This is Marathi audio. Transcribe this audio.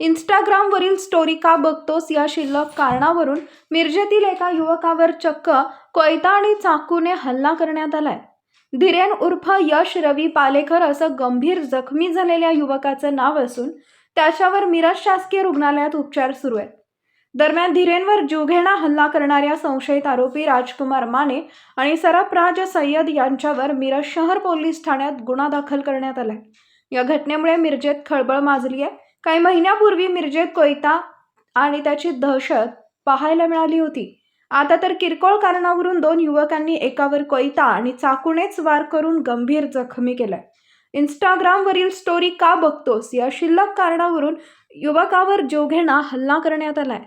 इंस्टाग्रामवरील स्टोरी का बघतोस या शिल्लक कारणावरून मिरजेतील एका युवकावर चक्क कोयता आणि चाकूने हल्ला करण्यात आलाय. धीरेन उर्फ यश रवी पालेकर असं गंभीर जखमी झालेल्या युवकाचं नाव असून त्याच्यावर मिरज शासकीय रुग्णालयात उपचार सुरू आहेत. दरम्यान धीरेनवर जीवघेणा हल्ला करणाऱ्या संशयित आरोपी राजकुमार माने आणि सरफराज सय्यद यांच्यावर मिरज शहर पोलीस ठाण्यात गुन्हा दाखल करण्यात आलाय. या घटनेमुळे मिरजेत खळबळ माजली आहे. काही महिन्यापूर्वी मिरजेत कोयता आणि त्याची दहशत पाहायला मिळाली होती. आता तर किरकोळ कारणावरून दोन युवकांनी एकावर कोयता आणि चाकूनेच वार करून गंभीर जखमी केलाय. इंस्टाग्रामवरील स्टोरी का बघतोस? या शिल्लक कारणावरून युवकावर जोघेणा हल्ला करण्यात आलाय.